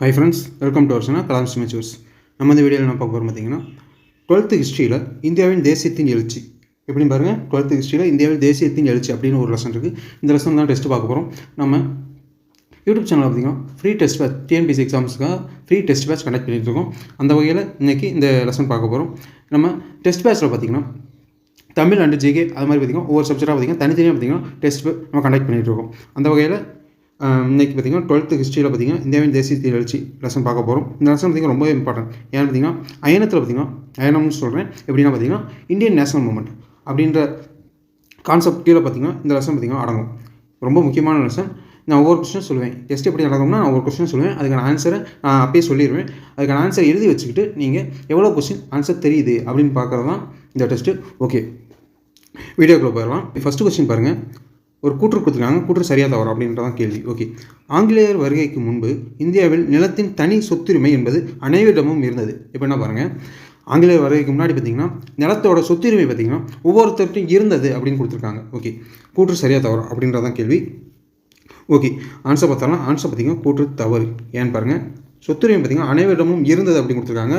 High friends welcome to அவர்ஸ்னா கலாம் மெச்சூர்ஸ் நம்ம இந்த வீடியோவில் என்ன பார்க்க போகிறோம் பார்த்தீங்கன்னா டுவெல்த்து ஹிஸ்ட்ரியில் இந்தியாவின் தேசியத்தின் எழுச்சி. எப்படின்னு பாருங்கள் டுவெல்த்து ஹிஸ்ட்ரியில் இந்தியாவில் தேசியத்தின் எழுச்சி அப்படின்னு ஒரு லெசன் இருக்குது இந்த லெசன் தான் டெஸ்ட் பார்க்க போகிறோம் நம்ம யூடியூப் சேனலில் பார்த்தீங்கன்னா ஃப்ரீ டெஸ்ட் பேட்ச் டிஎன்பிசி எக்ஸாம்ஸ்க்காக ஃப்ரீ டெஸ்ட் பேட்ச் கண்டக்ட் பண்ணிட்டு இருக்கோம். அந்த வகையில் இன்றைக்கி இந்த லெசன் பார்க்க போகிறோம் நம்ம டெஸ்ட் பேட்ச்சில் பார்த்தீங்கன்னா தமிழ் அண்டு ஜிகே அது மாதிரி பார்த்திங்கன்னா ஒவ்வொரு சப்ஜெக்டாக பார்த்திங்கன்னா தனித்தனியாக பார்த்திங்கன்னா டெஸ்ட் நம்ம கண்டக்ட் பண்ணிகிட்டு இருக்கோம். அந்த வகையில் இன்றைக்கி பார்த்திங்கன்னா டுவெல்த்து ஹிஸ்ட்ரியில் பார்த்திங்கன்னா இந்தியாவின் தேசிய எழுச்சி லெசன் பார்க்க போகிறோம் இந்த லெசன் பார்த்திங்கன்னா ரொம்ப இம்பார்ட்டன்ட் ஏன்னு பார்த்திங்கன்னா அயனத்தில் பார்த்திங்கன்னா அயனம்னு சொல்கிறேன் எப்படின்னா பார்த்திங்கன்னா இந்தியன் நேஷனல் மூமெண்ட் அப்படின்ற கான்செப்ட் கீழே பார்த்திங்கன்னா இந்த லெசன் பார்த்திங்கன்னா அடங்கும். ரொம்ப முக்கியமான லெசன் நான் ஒவ்வொரு கொஸ்டின் சொல்லுவேன். டெஸ்ட் எப்படி நடக்கும்னா நான் ஒவ்வொரு கொஸ்டின் சொல்லுவேன். அதுக்கான ஆன்சரை நான் அப்பயே சொல்லிடுவேன். அதுக்கான ஆன்சர் எழுதி வச்சுக்கிட்டு நீங்கள் எவ்வளோ கொஸ்டின் ஆன்சர் தெரியுது அப்படின்னு பார்க்குறது தான் இந்த டெஸ்ட்டு ஓகே வீடியோக்குள்ளே போயிடலாம். ஃபஸ்ட்டு கொஸ்டின் பாருங்கள் ஒரு கூற்று கொடுத்துருக்காங்க. கூற்று சரியாக தவறு அப்படின்றதான் கேள்வி. ஓகே ஆங்கிலேயர் வருகைக்கு முன்பு இந்தியாவில் நிலத்தின் தனி சொத்துரிமை என்பது அனைவரிடமும் இருந்தது. இப்போ என்ன பாருங்கள் ஆங்கிலேயர் வருகைக்கு முன்னாடி பார்த்தீங்கன்னா நிலத்தோட சொத்துரிமை பார்த்தீங்கன்னா ஒவ்வொருத்தருக்கும் இருந்தது அப்படின்னு கொடுத்துருக்காங்க. ஓகே கூற்று சரியாக தவறு அப்படின்றதான் கேள்வி. ஓகே ஆன்சர் பார்த்தாலும் ஆன்சர் பார்த்தீங்கன்னா கூற்று தவறு. ஏன்னு பாருங்கள் சொத்துரிமை பார்த்தீங்கன்னா அனைவரிடமும் இருந்தது அப்படின்னு கொடுத்துருக்காங்க.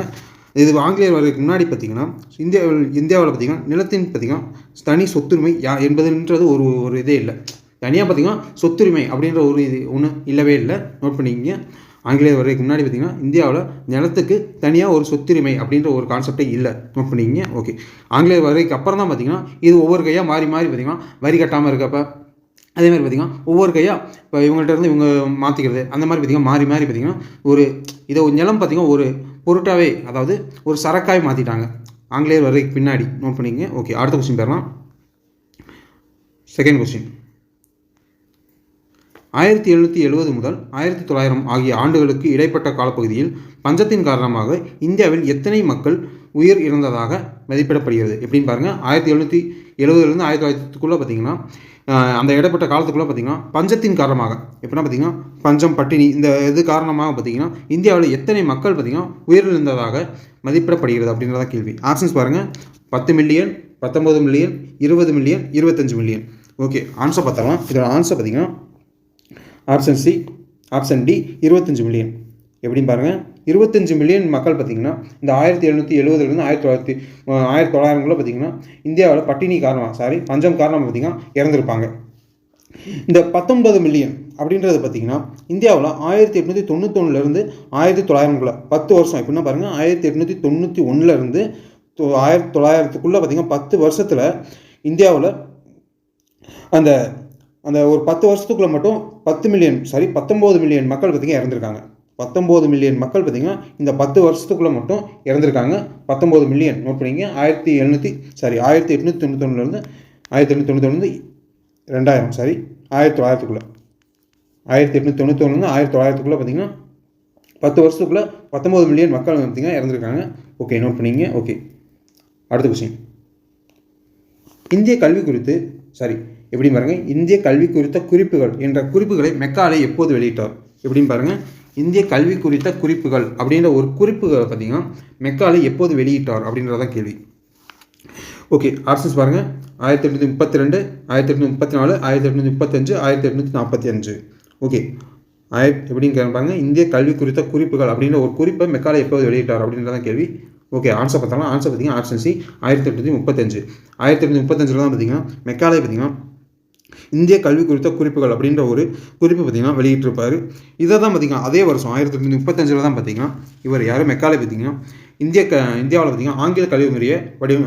இது ஆங்கிலேயர் வருவதற்கு முன்னாடி பார்த்தீங்கன்னா இந்தியாவில் இந்தியாவில் பார்த்தீங்கன்னா நிலத்தின் பார்த்தீங்கன்னா தனி சொத்துரிமை யா என்பதுன்றது ஒரு ஒரு இதே இல்லை. தனியாக பார்த்தீங்கன்னா சொத்துரிமை அப்படின்ற ஒரு இது ஒன்று இல்லவே இல்லை. நோட் பண்ணிக்கிங்க. ஆங்கிலேயர் வருவதற்கு முன்னாடி பார்த்தீங்கன்னா இந்தியாவில் நிலத்துக்கு தனியாக ஒரு சொத்துரிமை அப்படின்ற ஒரு கான்செப்டே இல்லை. நோட் பண்ணிக்கிங்க. ஓகே ஆங்கிலேயர் வருவதற்கு அப்புறம் தான் பார்த்தீங்கன்னா இது ஒவ்வொரு கையாக மாறி மாறி பார்த்தீங்கன்னா வரி கட்டாமல் இருக்கப்போ அதே மாதிரி பார்த்திங்கன்னா ஒவ்வொரு கையாக இப்போ இவங்கள்ட்ட இருந்து இவங்க மாற்றிக்கிறது அந்த மாதிரி பார்த்திங்கன்னா மாறி மாறி பார்த்திங்கன்னா ஒரு இதை நிலம் பார்த்திங்கன்னா ஒரு பொருட்டாவே அதாவது ஒரு சரக்காய் மாற்றிட்டாங்க ஆங்கிலேயர் வரைக்கு பின்னாடி நோட் பண்ணிக்கங்க. ஓகே அடுத்த கொஸ்டின் பேரலாம். செகண்ட் கொஸ்டின் ஆயிரத்தி எழுநூற்றி எழுபது முதல் ஆயிரத்தி தொள்ளாயிரம் ஆகிய ஆண்டுகளுக்கு இடைப்பட்ட காலப்பகுதியில் பஞ்சத்தின் காரணமாக இந்தியாவில் எத்தனை மக்கள் உயிர் இழந்ததாக மதிப்பிடப்படுகிறது. எப்படின்னு பாருங்கள் ஆயிரத்தி எழுநூற்றி எழுபதுலேருந்து ஆயிரத்தி தொள்ளாயிரத்துக்குள்ளே பார்த்தீங்கன்னா அந்த இடப்பட்ட காலத்துக்குள்ளே பார்த்திங்கன்னா பஞ்சத்தின் காரணமாக எப்படின்னா பார்த்திங்கன்னா பஞ்சம் பட்டினி இந்த இது காரணமாக பார்த்திங்கன்னா இந்தியாவில் எத்தனை மக்கள் பார்த்திங்கன்னா உயிரிழந்ததாக மதிப்பிடப்படுகிறது அப்படின்றத கேள்வி. ஆப்ஷன்ஸ் பாருங்கள் பத்து மில்லியன் பத்தொம்பது மில்லியன் இருபது மில்லியன் இருபத்தஞ்சு மில்லியன் ஓகே ஆன்சர் பார்த்தலாம் இதோட ஆன்சர் பார்த்திங்கன்னா ஆப்ஷன் சி ஆப்ஷன் டி இருபத்தஞ்சு மில்லியன் எப்படின்னு பாருங்கள் இருபத்தஞ்சு மில்லியன் மக்கள் பார்த்திங்கன்னா இந்த ஆயிரத்தி எழுநூற்றி எழுபதுலேருந்து ஆயிரத்தி தொள்ளாயிரத்தி ஆயிரத்தி தொள்ளாயிரங்குள்ள பார்த்திங்கன்னா இந்தியாவில் பட்டினி காரணமாக சாரி பஞ்சம் காரணமாக பார்த்திங்கன்னா இறந்துருப்பாங்க. இந்த பத்தொன்பது மில்லியன் அப்படின்றது பார்த்திங்கன்னா இந்தியாவில் ஆயிரத்தி எட்நூற்றி தொண்ணூத்தொன்னுலேருந்து ஆயிரத்தி தொள்ளாயிரம்குள்ளே பத்து வருஷம் எப்படின்னா பாருங்கள் ஆயிரத்தி எட்நூற்றி தொண்ணூற்றி ஒன்றுலேருந்து ஆயிரத்தி தொள்ளாயிரத்துக்குள்ளே பார்த்திங்கன்னா பத்து வருஷத்தில் இந்தியாவில் அந்த அந்த ஒரு பத்து வருஷத்துக்குள்ளே மட்டும் பத்து மில்லியன் சாரி பத்தொம்போது மில்லியன் மக்கள் பார்த்திங்கன்னா இறந்துருக்காங்க. பத்தொம்போது மில்லியன் மக்கள் பார்த்திங்கன்னா இந்த பத்து வருஷத்துக்குள்ளே மட்டும் இறந்துருக்காங்க. பத்தொம்போது மில்லியன் நோட் பண்ணிங்க ஆயிரத்தி எழுநூற்றி சாரி ஆயிரத்தி எட்நூற்றி தொண்ணூத்தொன்னுலேருந்து ஆயிரத்தி எட்நூற்றி தொண்ணூத்தொன்று ரெண்டாயிரம் சாரி ஆயிரத்தி தொள்ளாயிரத்துக்குள்ளே. ஆயிரத்தி எட்நூற்றி தொண்ணூத்தொன்னுலேருந்து ஆயிரத்தி தொள்ளாயிரத்துக்குள்ளே பார்த்திங்கன்னா பத்து வருஷத்துக்குள்ளே பத்தொம்போது மில்லியன் மக்கள் பார்த்திங்கன்னா இறந்துருக்காங்க. ஓகே நோட் பண்ணிங்க ஓகே அடுத்த கொஸ்டின் இந்திய கல்வி குறித்து சாரி எப்படி பாருங்கள் இந்திய கல்வி குறித்த குறிப்புகள் என்ற குறிப்புகளை மெக்காலே எப்போது வெளியிட்டார்? எப்படின்னு பாருங்கள் இந்திய கல்வி குறித்த குறிப்புகள் அப்படின்ற ஒரு குறிப்புகளை பார்த்தீங்கன்னா மெக்காலை எப்போது வெளியிட்டார் அப்படின்றதான் கேள்வி. ஓகே ஆப்ஷன்ஸ் பாருங்கள் ஆயிரத்தி எட்நூற்றி முப்பத்தி ரெண்டு ஆயிரத்தி எட்நூற்றி முப்பத்தி நாலு ஆயிரத்தி எட்நூற்றி முப்பத்தஞ்சு ஆயிரத்தி எட்நூற்றி நாற்பத்தி அஞ்சு. ஓகே ஆயிரத்தி எப்படின்னு கேட்பாங்க இந்திய கல்வி குறித்த குறிப்புகள் அப்படின்ற ஒரு குறிப்பை மெக்காலே எப்போது வெளியிட்டார் அப்படின்றதான் கேள்வி. ஓகே ஆன்சர் பார்த்தாலும் ஆன்சர் பார்த்தீங்கன்னா ஆப்ஷன் சி ஆயிரத்தி எட்நூற்றி முப்பத்தஞ்சு ஆயிரத்தி எட்நூற்றி முப்பத்தஞ்சில் தான் பார்த்தீங்கன்னா மெக்காலே பார்த்தீங்கன்னா இந்திய கல்வி குறித்த குறிப்புகள் அப்படின்ற ஒரு குறிப்பு பார்த்திங்கன்னா வெளியிட்டிருப்பார். இதை தான் பார்த்திங்கன்னா அதே வருஷம் ஆயிரத்தி தொள்ளாயிரத்தி முப்பத்தஞ்சில் தான் பார்த்திங்கன்னா இவர் யாரும் மெக்காலே பார்த்திங்கன்னா இந்திய க இந்தியாவில் பார்த்திங்கன்னா ஆங்கில கல்வி முறையை வடிவ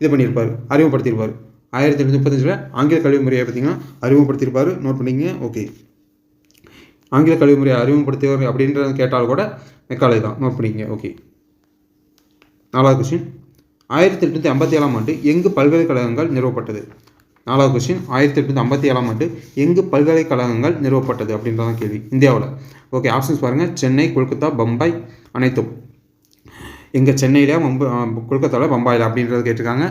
இது பண்ணியிருப்பார் அறிமுகப்படுத்தியிருப்பார். ஆயிரத்தி எண்ணூற்றி முப்பத்தஞ்சில் ஆங்கில கல்வி முறையை பார்த்திங்கன்னா அறிமுகப்படுத்தியிருப்பார். நோட் பண்ணிங்க ஓகே ஆங்கில கல்வி முறையை அறிமுகப்படுத்தியவர் அப்படின்றத கேட்டால் கூட மெக்காலே தான். நோட் பண்ணிங்க ஓகே நாலாவது கொஸ்டின் ஆயிரத்தி எட்நூற்றி ஐம்பத்தி ஏழாம் ஆண்டு எங்கு பல்கலைக்கழகங்கள் நிறுவப்பட்டது? நாலாவது கொஸ்டின் ஆயிரத்தி எட்நூற்றி ஐம்பத்தி ஏழாம் ஆண்டு எங்கு பல்கலைக்கழகங்கள் நிறுவப்பட்டது அப்படின்றதான் கேள்வி. இந்தியாவில். ஓகே ஆப்ஷன்ஸ் பாருங்கள் சென்னை கொல்கத்தா பம்பாய் அனைத்தும். எங்கள் சென்னையில மும்பை கொல்கத்தாவில் பம்பாயில் அப்படின்றது கேட்டிருக்காங்க.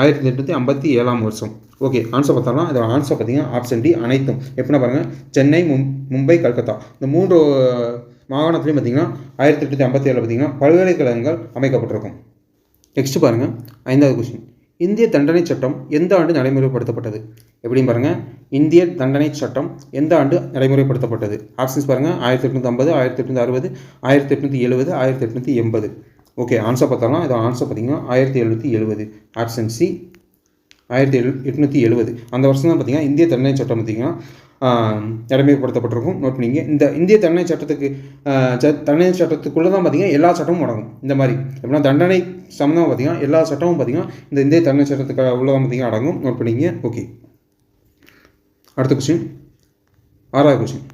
ஆயிரத்தி எட்நூற்றி ஐம்பத்தி ஏழாம் வருஷம். ஓகே ஆன்சர் பார்த்தாலும் இதோட ஆன்சர் பார்த்தீங்கன்னா ஆப்ஷன் டி அனைத்தும். எப்படின்னா பாருங்கள் சென்னை மும் மும்பை கல்கத்தா. இந்த மூன்று மாகாணத்துலேயும் பார்த்தீங்கன்னா ஆயிரத்தி எட்நூற்றி ஐம்பத்தி ஏழில் பார்த்தீங்கன்னா பல்கலைக்கழகங்கள் அமைக்கப்பட்டிருக்கும். நெக்ஸ்ட் பாருங்கள் ஐந்தாவது கொஸ்டின் இந்திய தண்டனை சட்டம் எந்த ஆண்டு நடைமுறைப்படுத்தப்பட்டது? எப்படின்னு பாருங்கள் இந்திய தண்டனை சட்டம் எந்த ஆண்டு நடைமுறைப்படுத்தப்பட்டது? ஆப்ஷன்ஸ் பாருங்கள் ஆயிரத்தி எட்நூற்றி ஐம்பது ஆயிரத்தி எட்நூற்றி அறுபது ஆயிரத்தி எட்நூற்றி எழுபது ஆயிரத்தி எட்நூற்றி எண்பது ஓகே ஆன்சர் பார்த்தோம்னா இது ஆன்சர் பார்த்தீங்கன்னா ஆயிரத்தி எழுநூற்றி எழுபது ஆப்ஷன் சி ஆயிரத்தி எழு எட்நூற்றி எழுபது அந்த வருஷம் தான் பார்த்தீங்கன்னா இந்திய தண்டனை சட்டம் பார்த்தீங்கன்னா நடைமுறைப்படுத்தப்பட்டிருக்கும். நோட் பண்ணிங்க. இந்த இந்திய தண்டனை சட்டத்துக்கு ச- தண்டனை சட்டத்துக்குள்ளே தான் பார்த்தீங்கன்னா எல்லா சட்டமும் அடங்கும் இந்த மாதிரி எப்படின்னா தண்டனை சம்மந்தமாக பார்த்தீங்கன்னா எல்லா சட்டமும் பார்த்தீங்கன்னா இந்த இந்திய தண்டனை சட்டத்துக்கு உள்ளதான் பார்த்தீங்கன்னா அடங்கும். நோட் பண்ணிங்க. ஓகே அடுத்த கொஸ்டின் ஆறாவது கொஸ்டின்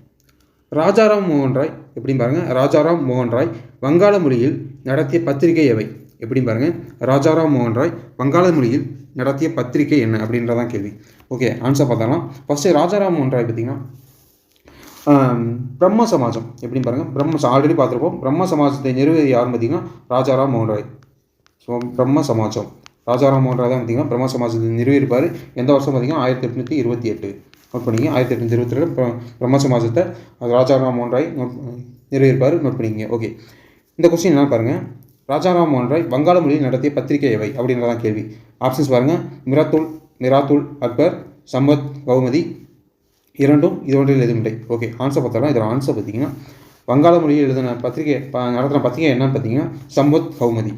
ராஜாராம் மோகன் ராய் எப்படின்னு பாருங்கள் ராஜாராம் மோகன் ராய் வங்காள மொழியில் நடத்திய பத்திரிகை எவை? எப்படின்னு பாருங்கள் ராஜாராம் மோகன் ராய் வங்காள மொழியில் நடத்திய பத்திரிகை என்ன அப்படின்றதான் கேள்வி. ஓகே ஆன்சர் பார்த்தாலாம் ஃபஸ்ட்டு ராஜாராம் மோகன் ராய் பார்த்தீங்கன்னா பிரம்ம சமாஜம். எப்படின்னு பாருங்கள் பிரம்ம ஆல்ரெடி பார்த்துருப்போம். பிரம்ம சமாஜத்தை நிறுவியது யாருன்னு பார்த்தீங்கன்னா ராஜாராம் மோகன் ராய். ஸோ பிரம்ம சமாஜம். ராஜாராம் மோகன் ராய் தான் பார்த்தீங்கன்னா பிரம்ம சமாஜத்தை நிறுவியிருப்பார் எந்த வருஷம் பார்த்தீங்கன்னா ஆயிரத்தி எட்நூற்றி இருபத்தி எட்டு. நோட் பண்ணிங்க. ஆயிரத்தி எட்நூற்றி இருபத்தி ரெண்டு பிரம்ம சமாஜத்தை ராஜாராம் மோகன் ராய் நோட் நிறுவியிருப்பார் நோட் பண்ணிங்க ஓகே இந்த கொஸ்டின் என்ன பாருங்கள் ராஜாராம் மோகன் ராய் வங்காள மொழியில் நடத்திய பத்திரிகை எவை? அப்படின்றதான் கேள்வி. ஆப்ஷன்ஸ் பாருங்கள் மிராத்துல் மிராத்துல் அக்பர் சம்பத் கௌமதி இரண்டும் இது ஒன்றில் எதுவுமில்லை. ஓகே ஆன்சர் பார்த்தாலும் இதோட ஆன்சர் பார்த்தீங்கன்னா வங்காள மொழியில் எழுதின பத்திரிகை நடத்தின பத்திரிகை என்னன்னு பார்த்தீங்கன்னா சம்பத் கௌமதி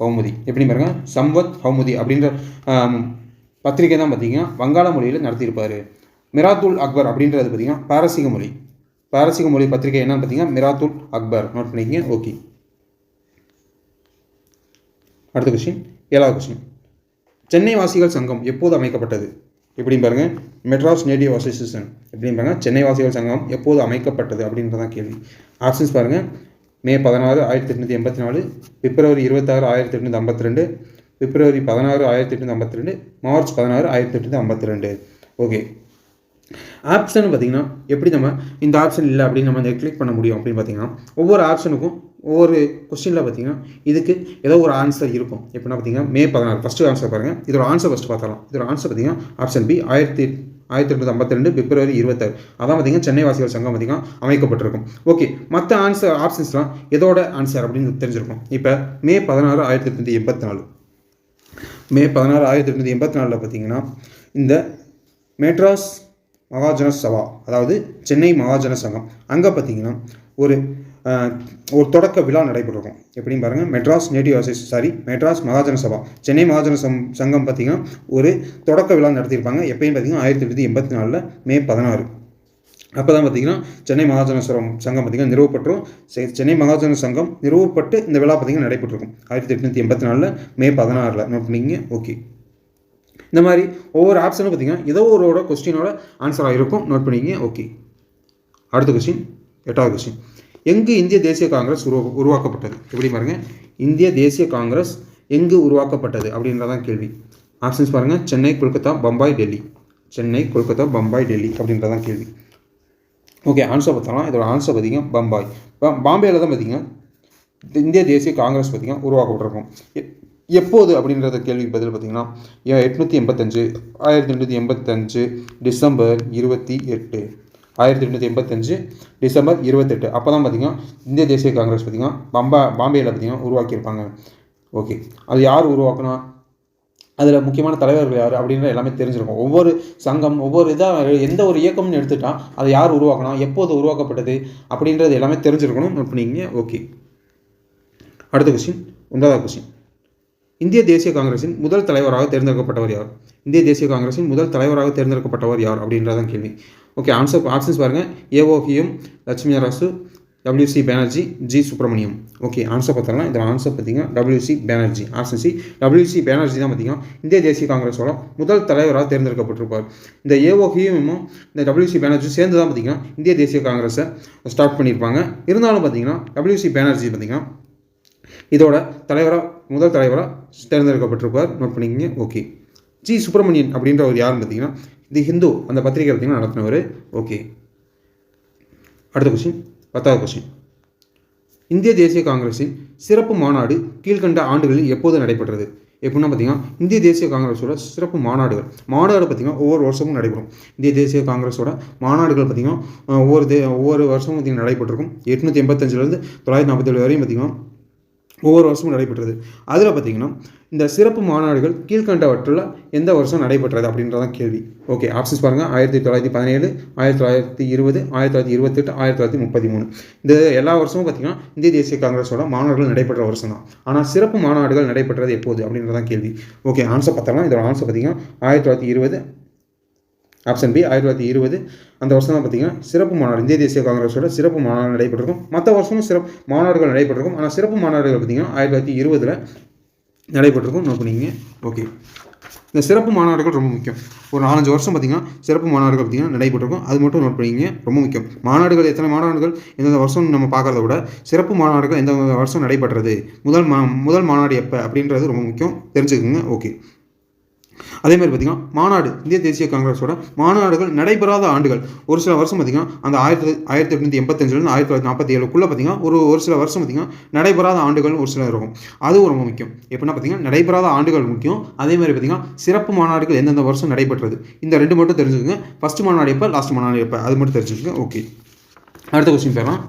கௌமுதி எப்படி பாருங்க? சம்பத் கௌமுதி அப்படின்ற பத்திரிகை தான் பார்த்தீங்கன்னா வங்காள மொழியில் நடத்தியிருப்பார். மிராத்துல் அக்பர் அப்படின்றது பார்த்தீங்கன்னா பாரசீக மொழி. பாரசீக மொழி பத்திரிகை என்னன்னு பார்த்தீங்கன்னா மிராத்துல் அக்பர். நோட் பண்ணிக்கிங்க. ஓகே அடுத்த கொஸ்டின் ஏழாவது கொஸ்டின் சென்னை வாசிகள் சங்கம் எப்போது அமைக்கப்பட்டது? எப்படின்னு பாருங்க மெட்ராஸ் நேட்டிவ் அசோசியேஷன் எப்படின்னு பாருங்க சென்னை வாசிகள் சங்கம் எப்போது அமைக்கப்பட்டது அப்படின்றதான் கேள்வி. ஆப்ஷன்ஸ் பாருங்க மே பதினாறு ஆயிரத்தி எட்நூற்றி எண்பத்தி நாலு பிப்ரவரி இருபத்தாறு ஆயிரத்தி எட்நூற்றி ஐம்பத்தி ரெண்டு பிப்ரவரி பதினாறு ஆயிரத்தி எட்நூற்றி ஐம்பத்தி ரெண்டு மார்ச் பதினாறு ஆயிரத்தி எட்நூற்றி ஐம்பத்தி ரெண்டு ஓகே ஆப்ஷன் பார்த்திங்கன்னா எப்படி நம்ம இந்த ஆப்ஷன் இல்லை அப்படின்னு நம்ம கிளிக் பண்ண முடியும் அப்படின்னு பார்த்தீங்கன்னா ஒவ்வொரு ஆப்ஷனுக்கும் ஒவ்வொரு கொஸ்டினில் பார்த்தீங்கன்னா இதுக்கு ஏதோ ஒரு ஆன்சர் இருக்கும். எப்படின்னா பார்த்தீங்கன்னா மே பதினாறு. ஃபஸ்ட்டு ஆன்சர் பாருங்கள் இதோட ஆன்சர் ஃபஸ்ட்டு பார்த்தலாம் இதோட ஆன்சர் பார்த்தீங்கன்னா ஆப்ஷன் பி ஆயிரத்தி ஆயிரத்தி எட்நூற்றி ஐம்பத்தி ரெண்டு பிப்ரவரி இருபத்தாறு. அதான் பார்த்தீங்கன்னா சென்னை வாசிகள் சங்கம் பார்த்தீங்கன்னா அமைக்கப்பட்டிருக்கும். ஓகே மற்ற ஆன்சர் ஆப்ஷன்ஸ்லாம் எதோட ஆன்சர் அப்படின்னு தெரிஞ்சிருக்கும். இப்போ மே பதினாறு ஆயிரத்தி எட்நூற்றி எண்பத்தி நாலு. மே பதினாறு ஆயிரத்தி எட்நூற்றி எண்பத்தி நாலில் பார்த்தீங்கன்னா இந்த மெட்ராஸ் மகாஜன சபா அதாவது சென்னை மகாஜன சங்கம் அங்கே பார்த்தீங்கன்னா ஒரு ஒரு தொடக்க விழா நடைபெற்றிருக்கும். எப்படின்னு பாருங்கள் Madras native association sorry Madras Mahajana Sabha Chennai Mahajana some Sangam பார்த்தீங்கன்னா ஒரு தொடக்க விழா நடத்தியிருப்பாங்க. எப்பயும் பார்த்தீங்கன்னா ஆயிரத்தி தொள்ளாயிரத்தி எண்பத்தி நாலில் மே பதினாறு. அப்போ தான் பார்த்தீங்கன்னா சென்னை மகாஜன சரம் சங்கம் பார்த்தீங்கன்னா நிறுவப்பட்டுரும் சென்னை மகாஜன சங்கம் நிறுவப்பட்டு இந்த விழா பார்த்தீங்கன்னா நடைபெற்றிருக்கும். ஆயிரத்தி எட்நூற்றி எண்பத்தி நாலில் மே பதினாறில். நோட் பண்ணிங்க ஓகே. இந்த மாதிரி ஒவ்வொரு ஆப்ஷனும் பார்த்தீங்கன்னா ஏதோ ஒரு கொஸ்டினோட ஆன்சராக இருக்கும். நோட் பண்ணிக்கிங்க. ஓகே அடுத்த கொஸ்டின் எட்டாவது கொஸ்டின் எங்கு இந்திய தேசிய காங்கிரஸ் உருவா உருவாக்கப்பட்டது? எப்படி பாருங்கள் இந்திய தேசிய காங்கிரஸ் எங்கு உருவாக்கப்பட்டது? அப்படின்றதான் கேள்வி. ஆப்ஷன்ஸ் பாருங்கள் சென்னை கொல்கத்தா பம்பாய் டெல்லி. சென்னை கொல்கத்தா பம்பாய் டெல்லி அப்படின்றதான் கேள்வி. ஓகே ஆன்சர் பார்த்தோம்னா இதோட ஆன்சர் பார்த்திங்கன்னா பம்பாய். பாம்பேயில் தான் பார்த்தீங்கன்னா இந்திய தேசிய காங்கிரஸ் பார்த்தீங்கன்னா உருவாக்கப்பட்டிருக்கும். எப்போது அப்படின்றத கேள்விக்கு பதில் பார்த்தீங்கன்னா எட்நூற்றி எண்பத்தஞ்சு ஆயிரத்தி எண்ணூற்றி எண்பத்தஞ்சு டிசம்பர் இருபத்தி எட்டு. ஆயிரத்தி எண்ணூற்றி எண்பத்தஞ்சு டிசம்பர் இருபத்தெட்டு. அப்போ தான் பார்த்தீங்கன்னா இந்திய தேசிய காங்கிரஸ் பார்த்தீங்கன்னா பம்பா பாம்பேயில் பார்த்தீங்கன்னா உருவாக்கியிருப்பாங்க. ஓகே. அது யார் உருவாக்கினா அதில் முக்கியமான தலைவர்கள் யார் அப்படின்ற எல்லாமே தெரிஞ்சிருக்கும். ஒவ்வொரு சங்கம் ஒவ்வொரு இதாக எந்த ஒரு இயக்கம்னு எடுத்துட்டால் அதை யார் உருவாக்கணும் எப்போது உருவாக்கப்பட்டது அப்படின்றது எல்லாமே தெரிஞ்சிருக்கணும். அப்படிங்க ஓகே. அடுத்த கொஸ்டின் ஒன்பதாவது கொஸ்டின் இந்திய தேசிய காங்கிரசின் முதல் தலைவராக தேர்ந்தெடுக்கப்பட்டவர் யார்? இந்திய தேசிய காங்கிரசின் முதல் தலைவராக தேர்ந்தெடுக்கப்பட்டவர் யார் அப்படின்றதான் கேள்வி. ஓகே ஆன்சர் ஆப்ஷன்ஸ் பாருங்கள் ஏஓஹியும் லட்சுமி அரசு W C Banerjee G Subramaniam. Okay answer பார்த்தோம்னா இதில் ஆன்சர் பார்த்தீங்கன்னா W C Banerjee option C W C Banerjee தான் பார்த்தீங்கன்னா இந்திய தேசிய காங்கிரஸோட முதல் தலைவராக தேர்ந்தெடுக்கப்பட்டிருப்பார். இந்த ஏஓஹியும் இந்த டபிள்யூசி பேனர்ஜி சேர்ந்து தான் பார்த்தீங்கன்னா இந்திய தேசிய காங்கிரஸை ஸ்டார்ட் பண்ணியிருப்பாங்க. இருந்தாலும் பார்த்தீங்கன்னா டபிள்யூசி பேனர்ஜி பார்த்தீங்கன்னா இதோட தலைவராக முதல் தலைவராக தேர்ந்தெடுக்கப்பட்டிருப்பார். நோட் பண்ணிக்கங்க. ஓகே ஜி சுப்பிரமணியன் அப்படின்ற ஒரு யாருன்னு பார்த்தீங்கன்னா தி ஹிந்து. அந்த பத்திரிகை பார்த்தீங்கன்னா நடத்தினவர். ஓகே அடுத்த கொஸ்டின் பத்தாவது கொஸ்டின் இந்திய தேசிய காங்கிரஸின் சிறப்பு மாநாடு கீழ்கண்ட ஆண்டுகளில் எப்போது நடைபெற்றது? எப்படின்னா பார்த்தீங்கன்னா இந்திய தேசிய காங்கிரஸோட சிறப்பு மாநாடுகள். மாநாடு பார்த்தீங்கன்னா ஒவ்வொரு வருஷமும் நடைபெறும். இந்திய தேசிய காங்கிரஸோட மாநாடுகள் பார்த்தீங்கன்னா ஒவ்வொரு தே ஒவ்வொரு வருஷமும் பார்த்தீங்கன்னா நடைபெற்றிருக்கும். எட்நூற்றி எண்பத்தஞ்சிலேருந்து தொள்ளாயிரத்தி நாற்பத்தேழு வரையும் பார்த்தீங்கன்னா ஒவ்வொரு வருஷமும் நடைபெற்றது. அதில் பார்த்தீங்கன்னா இந்த சிறப்பு மாநாடுகள் கீழ்கண்டவற்றில் எந்த வருஷம் நடைபெற்றது அப்படின்றதான் கேள்வி. ஓகே ஆப்ஷன்ஸ் பாருங்கள் ஆயிரத்தி தொள்ளாயிரத்தி பதினேழு ஆயிரத்தி தொள்ளாயிரத்தி இருபது ஆயிரத்தி தொள்ளாயிரத்தி இருபத்தெட்டு ஆயிரத்தி தொள்ளாயிரத்தி முப்பத்தி மூணு. இந்த எல்லா வருஷமும் பார்த்திங்கன்னா இந்திய தேசிய காங்கிரஸோட மாநாடுகள் நடைபெற்ற வருஷம் தான் ஆனால் சிறப்பு மாநாடுகள் நடைபெற்றது எப்போது அப்படின்றதான் கேள்வி. ஓகே ஆன்சர் பார்த்தோம்னா இதோட ஆன்சர் பார்த்திங்கன்னா ஆயிரத்தி தொள்ளாயிரத்தி இருபது ஆப்ஷன் பி ஆயிரத்தி தொள்ளாயிரத்தி இருபது. அந்த வருஷம் தான் பார்த்தீங்கன்னா சிறப்பு மாநாடு இந்திய தேசிய காங்கிரஸோட சிறப்பு மாநாடு நடைபெற்றிருக்கும். மற்ற வருஷமும் சிறப்பு மாநாடுகள் நடைபெற்றிருக்கும். ஆனால் சிறப்பு மாநாடுகள் பார்த்தீங்கன்னா ஆயிரத்தி தொள்ளாயிரத்தி இருபதில் நடைபெற்றிருக்கும். நோட் பண்ணிங்க ஓகே. இந்த சிறப்பு மாநாடுகள் ரொம்ப முக்கியம். ஒரு நாலஞ்சு வருஷம் பார்த்திங்கன்னா சிறப்பு மாநாடுகள் பார்த்திங்கன்னா நடைபெற்றிருக்கும். அது மட்டும் நோட் பண்ணிங்க ரொம்ப முக்கியம். மாநாடுகள் எத்தனை மாநாடுகள் எந்தெந்த வருஷம் நம்ம பார்க்குறத விட சிறப்பு மாநாடுகள் எந்த வருஷம் நடைபெற்றது முதல் மா முதல் மாநாடு எப்போ அப்படின்றது ரொம்ப முக்கியம். தெரிஞ்சுக்கோங்க. ஓகே. அதே மாதிரி பார்த்திங்கன்னா மாநாடு இந்திய தேசிய காங்கிரஸோட மாநாடுகள் நடைபெறாத ஆண்டுகள். ஒரு சில வருஷம் பார்த்திங்கன்னா அந்த ஆயிரத்தி ஆயிரத்தி எட்நூற்றி எண்பத்தஞ்சிலேருந்து ஆயிரத்தி தொள்ளாயிரத்தி நாற்பத்தி ஏழுக்குள்ளே பார்த்திங்கன்னா ஒரு ஒரு சில வருஷம் பார்த்திங்கன்னா நடைபெறாத ஆண்டுகள் ஒரு சில இருக்கும். அதுவும் ரொம்ப முக்கியம். எப்படின்னா பார்த்திங்கன்னா நடைபெறாத ஆண்டுகள் முக்கியம். அதே மாதிரி பார்த்திங்கன்னா சிறப்பு மாநாடுகள் எந்தெந்த வருஷம் நடைபெற்றது? இந்த ரெண்டு மட்டும் தெரிஞ்சுக்கோங்க. ஃபஸ்ட் மாநாடு எப்போ லாஸ்ட் மாநாடு எப்போ? அது மட்டும் தெரிஞ்சுக்கோங்க. ஓகே அடுத்த கொஸ்டின் பேரலாம்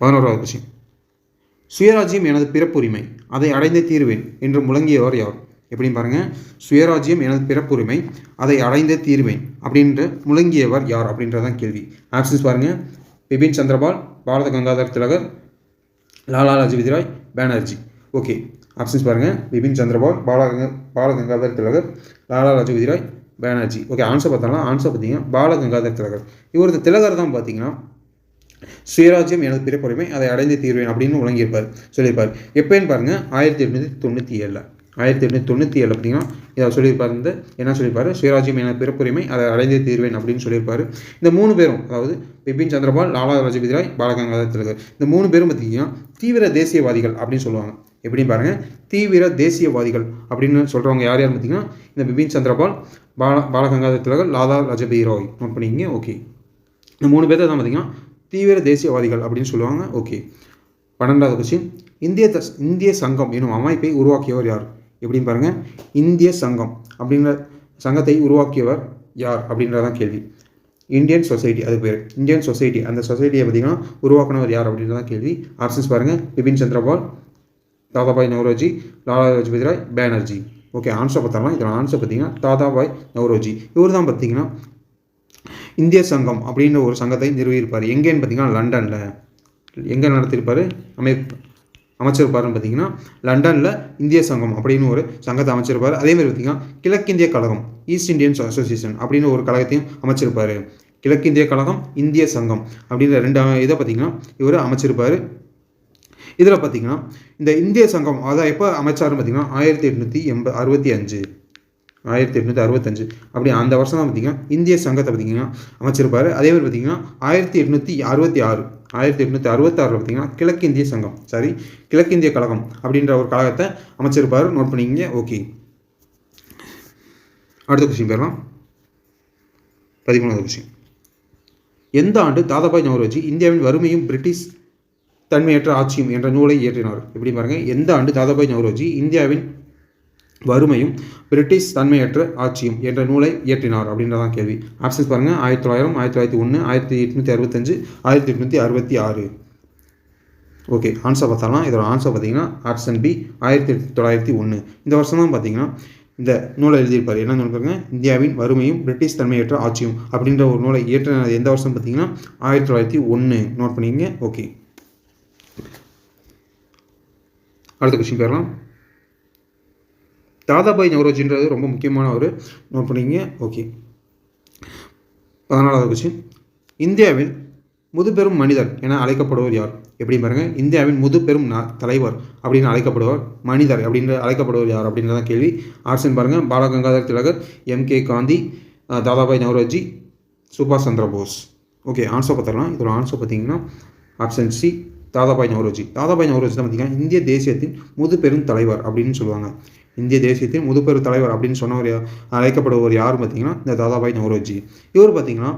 பதினோராவது கொஸ்டின் சுயராஜ்யம் எனது பிறப்புரிமை. அதை அடைந்தே தீர்வேன் என்று முழங்கியவர் யார்? எப்படின்னு பாருங்கள் சுயராஜ்யம் எனது பிறப்புரிமை. அதை அடைந்தே தீர்வேன் அப்படின்ற முழங்கியவர் யார் அப்படின்றதான் கேள்வி. ஆப்ஷன்ஸ் பாருங்கள் பிபின் சந்திரபால் பாரத கங்காதர் திலகர் லாலா லஜபதி ராய் பேனர்ஜி. ஓகே ஆப்ஷன்ஸ் பாருங்கள் பிபின் சந்திரபால் பாலகங்க பால கங்காதர் திலகர் லாலா லஜபதி ராய் பேனர்ஜி. ஓகே ஆன்சர் பார்த்தாலும் ஆன்சர் பார்த்தீங்கன்னா பால கங்காதர் திலகர். இவரது திலகர் தான் பார்த்தீங்கன்னா சுயராஜ்யம் எனது பிறப்புரிமை அதை அடைந்து தீர்வேன் அப்படின்னு முழங்கியிருப்பார் சொல்லியிருப்பார். எப்போன்னு பாருங்கள் ஆயிரத்தி எட்நூற்றி தொண்ணூற்றி ஏழில் ஆயிரத்தி எட்நூற்றி தொண்ணூற்றி ஏழு அப்படின்னா இதை சொல்லியிருப்பார் இந்த என்ன சொல்லியிருப்பார்? சுயராஜ்யம் எனது பிறப்புரிமை அதை அடைந்தே தீர்வேன் அப்படின்னு சொல்லியிருப்பார். இந்த மூணு பேரும் அதாவது பிபின் சந்திரபால் லாலா ராஜபதி ராய் பாலகங்காதர் திலகர் இந்த மூணு பேரும் பார்த்தீங்கன்னா தீவிர தேசியவாதிகள் அப்படின்னு சொல்லுவாங்க. எப்படின்னு பாருங்கள் தீவிர தேசியவாதிகள் அப்படின்னு சொல்கிறவங்க யார் யார் பார்த்தீங்கன்னா இந்த பிபின் சந்திரபால் பால பாலகங்காதர் திலகர் லாலா ராஜபதி ராய் நோட் பண்ணிக்கிங்க ஓகே. இந்த மூணு பேர்த்த தான் பார்த்தீங்கன்னா தீவிர தேசியவாதிகள் அப்படின்னு சொல்லுவாங்க. ஓகே பன்னெண்டாவது கொஸ்டின் இந்திய த இந்திய சங்கம் எனும் அமைப்பை உருவாக்கியவர் யார்? எப்படின்னு பாருங்கள் இந்திய சங்கம் அப்படின்ற சங்கத்தை உருவாக்கியவர் யார்? அப்படின்றதான் கேள்வி. இந்தியன் சொசைட்டி அது பேர். இந்தியன் சொசைட்டி அந்த சொசைட்டியை பார்த்தீங்கன்னா உருவாக்குனவர் யார் அப்படின்றதான் கேள்வி. ஆப்ஷன்ஸ் பாருங்கள் பிபின் சந்திரபால் தாதாபாய் நவரோஜி லாலா லஜபதி ராய் பேனர்ஜி. ஓகே ஆன்சர் பார்த்தாலும் இதோட ஆன்சர் பார்த்தீங்கன்னா தாதாபாய் நவரோஜி. இவர் தான் பார்த்தீங்கன்னா இந்திய சங்கம் அப்படின்ற ஒரு சங்கத்தை நிறுவியிருப்பார். எங்கேன்னு பார்த்தீங்கன்னா லண்டனில். எங்கே நடத்தியிருப்பார்? அமை அமைச்சிருப்பாருன்னு பார்த்தீங்கன்னா லண்டனில் இந்திய சங்கம் அப்படின்னு ஒரு சங்கத்தை அமைச்சிருப்பார். அதேமாதிரி பார்த்தீங்கன்னா கிழக்கிந்திய கழகம் ஈஸ்ட் இந்தியன்ஸ் அசோசியேஷன் அப்படின்னு ஒரு கழகத்தையும் அமைச்சிருப்பார். கிழக்கிந்திய கழகம் இந்திய சங்கம் அப்படின்ற ரெண்டு இதை பார்த்தீங்கன்னா இவர் அமைச்சிருப்பார். இதில் பார்த்தீங்கன்னா இந்த இந்திய சங்கம் அதான் எப்போ அமைச்சாருன்னு பார்த்தீங்கன்னா ஆயிரத்தி எட்நூற்றி எண்ப அறுபத்தி அஞ்சு. ஆயிரத்தி எட்நூற்றி அறுபத்தஞ்சு. அப்படி அந்த வருஷம் தான் பார்த்தீங்கன்னா இந்திய சங்கத்தை பார்த்தீங்கன்னா அமைச்சிருப்பார். அதே மாதிரி பார்த்தீங்கன்னா ஆயிரத்தி எட்நூற்றி அறுபத்தி ஆறு ஆயிரத்தி எட்நூற்றி அறுபத்தாறில் பார்த்தீங்கன்னா கிழக்கிந்திய சங்கம். சாரி கிழக்கிந்திய கழகம் அப்படின்ற ஒரு கழகத்தை அமைச்சிருப்பார். நோட் பண்ணிக்கிங்க. ஓகே அடுத்த கொஸ்டின் பேரலாம். பதிமூணாவது கொஸ்டின் எந்த ஆண்டு தாதாபாய் நவரோஜி இந்தியாவின் வறுமையும் பிரிட்டிஷ் தன்மையற்ற ஆட்சியும் என்ற நூலை இயற்றினார்? எப்படி பாருங்கள் எந்த ஆண்டு தாதாபாய் நவரோஜி இந்தியாவின் வறுமையும் பிரிட்டிஷ் தன்மையற்ற ஆட்சியும் என்ற நூலை இயற்றினார் அப்படின்றதான் கேள்வி. ஆப்ஷன்ஸ் பாருங்கள் ஆயிரத்தி தொள்ளாயிரம் ஆயிரத்தி தொள்ளாயிரத்தி ஒன்று ஆயிரத்தி எட்நூற்றி அறுபத்தஞ்சு ஆயிரத்தி எட்நூற்றி அறுபத்தி ஆறு. ஓகே ஆன்சர் பார்த்தாலாம். இதோட ஆன்சர் பார்த்தீங்கன்னா ஆப்ஷன் பி ஆயிரத்தி தொள்ளாயிரத்தி ஒன்று இந்த வருஷம் தான் பார்த்தீங்கன்னா இந்த நூலை எழுதியிருப்பார். என்ன சொல்லுங்க இந்தியாவின் வறுமையும் பிரிட்டிஷ் தன்மையற்ற ஆட்சியும் அப்படின்ற ஒரு நூலை இயற்றினது எந்த வருஷம் பார்த்தீங்கன்னா ஆயிரத்தி தொள்ளாயிரத்தி ஒன்று நோட் பண்ணிங்க ஓகே அடுத்த கொஸ்டின் பேரலாம். தாதாபாய் நவரோஜின்றது ரொம்ப முக்கியமான ஒரு நோட் பண்ணிங்க. ஓகே பதினாலாவது கொஸ்டின் இந்தியாவில் முதுபெரும் மனிதர் என அழைக்கப்படுவர் யார்? எப்படி பாருங்க. இந்தியாவின் முதுபெரும் ந தலைவர் அப்படின்னு அழைக்கப்படுவார் மனிதர் அப்படின்ற அழைக்கப்படுவர் யார் அப்படின்றத கேள்வி. ஆப்ஷன் பாருங்கள் பாலகங்காதர் திலகர் எம் கே காந்தி தாதாபாய் நவரோஜி சுபாஷ் சந்திர போஸ். ஓகே ஆன்சர் பார்த்துக்கலாம் இதோட ஆன்சர் பார்த்தீங்கன்னா ஆப்ஷன் சி தாதாபாய் நவரோஜி தாதாபாய் நவரோஜி தான் பார்த்தீங்கன்னா இந்திய தேசியத்தின் முதுபெரும் தலைவர் அப்படின்னு சொல்லுவாங்க. இந்திய தேசியத்தின் முதுபெரும் தலைவர் அப்படின்னு சொன்ன ஒரு அழைக்கப்படுவர் யார் பார்த்தீங்கன்னா இந்த தாதாபாய் நவரோஜி. இவர் பார்த்தீங்கன்னா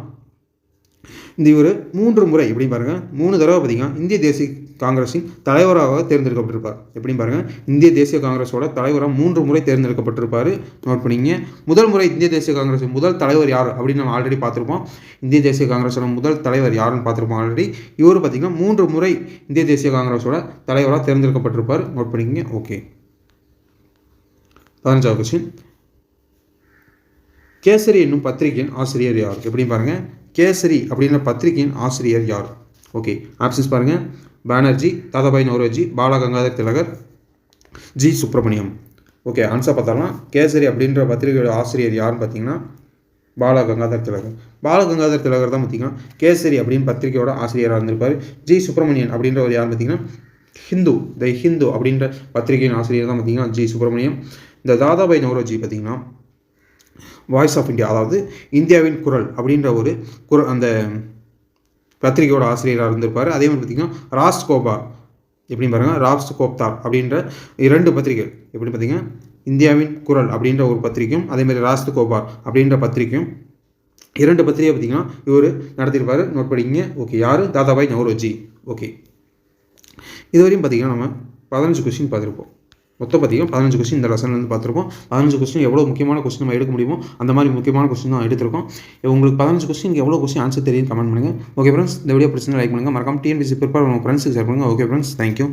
இந்த இவர் மூன்று முறை எப்படி பாருங்கள் மூணு தடவை பார்த்தீங்கன்னா இந்திய தேசிய காங்கிரஸின் தலைவராக தேர்ந்தெடுக்கப்பட்டிருப்பார். எப்படி பாருங்கள் இந்திய தேசிய காங்கிரஸோட தலைவராக மூன்று முறை தேர்ந்தெடுக்கப்பட்டிருப்பார். நோட் பண்ணிங்க. முதல் முறை இந்திய தேசிய காங்கிரஸின் முதல் தலைவர் யார் அப்படின்னு நம்ம ஆல்ரெடி பார்த்துருப்போம். இந்திய தேசிய காங்கிரஸோட முதல் தலைவர் யாருன்னு பார்த்துருப்போம் ஆல்ரெடி இவர் பார்த்தீங்கன்னா மூன்று முறை இந்திய தேசிய காங்கிரஸோட தலைவராக தேர்ந்தெடுக்கப்பட்டிருப்பார். நோட் பண்ணிக்கங்க ஓகே பதினஞ்சாவது கொஸ்டின் கேசரி என்னும் பத்திரிகையின் ஆசிரியர் யார்? எப்படி பாருங்க. கேசரி அப்படின்ற பத்திரிகையின் ஆசிரியர் யார்? ஓகே ஆப்ஷன்ஸ் பாருங்க. Banerjee Dadabhai Naoroji Bal Gangadhar Tilak G. Subramaniam. Okay answer பார்த்தாலாம். Kesari அப்படின்ற பத்திரிகையோட ஆசிரியர் யாருன்னு பார்த்தீங்கன்னா பால கங்காதர் திலகர். பால கங்காதர் திலகர் தான் பார்த்தீங்கன்னா கேசரி அப்படின்னு பத்திரிகையோட ஆசிரியராக இருந்திருப்பார். ஜி. சுப்பிரமணியன் அப்படின்றவர் யார் பார்த்தீங்கன்னா ஹிந்து த ஹிந்து அப்படின்ற பத்திரிகையின் ஆசிரியர் தான் பார்த்தீங்கன்னா ஜி. சுப்பிரமணியம். இந்த தாதாபாய் நவரோஜி பார்த்தீங்கன்னா வாய்ஸ் ஆஃப் இந்தியா அதாவது இந்தியாவின் குரல் அப்படின்ற ஒரு குரல் அந்த பத்திரிகையோட ஆசிரியராக இருந்திருப்பார். அதே மாதிரி பார்த்தீங்கன்னா ராஸ் கோபா எப்படின்னு பாருங்கள் ராஸ் கோப்தார் அப்படின்ற இரண்டு பத்திரிகை எப்படி பார்த்தீங்கன்னா இந்தியாவின் குரல் அப்படின்ற ஒரு பத்திரிகையும் அதேமாதிரி ராஸ்து கோபார் அப்படின்ற பத்திரிகையும் இரண்டு பத்திரிகை பார்த்தீங்கன்னா இவர் நடத்தியிருப்பார். நோட் படிங்க ஓகே யார்? தாதாபாய் நவரோஜி ஓகே. இதுவரையும் பார்த்தீங்கன்னா நம்ம பதினஞ்சு கொஸ்டின் பார்த்துருப்போம். மொத்தம் பார்த்தீங்கன்னா பதினஞ்சு கொஸ்டின் இந்த லெசன்லேருந்து வந்து பதினஞ்சு கொஸ்டின் எவ்வளோ முக்கியமான கொஸ்டின் நம்ம எடுக்க முடியுமோ அந்த மாதிரி முக்கியமான கொஸ்டின் தான் எடுத்திருக்கோம். உங்களுக்கு பதினஞ்சு கொஸ்டின் எவ்வளோ கொஸ்டின் ஆன்சர் தெரியும் கமெண்ட் பண்ணுங்கள் ஓகே ஃப்ரெண்ட்ஸ் இந்த வீடியோ பிரச்சனை லைக் பண்ணுங்கள் மறக்காம டிஎன்பிசி ப்ரிப்பேர் உங்கள் ஃப்ரெண்ட்ஸுக்கு ஷேர் பண்ணுங்கள் ஓகே ஃப்ரெண்ட்ஸ் தேங்க்யூ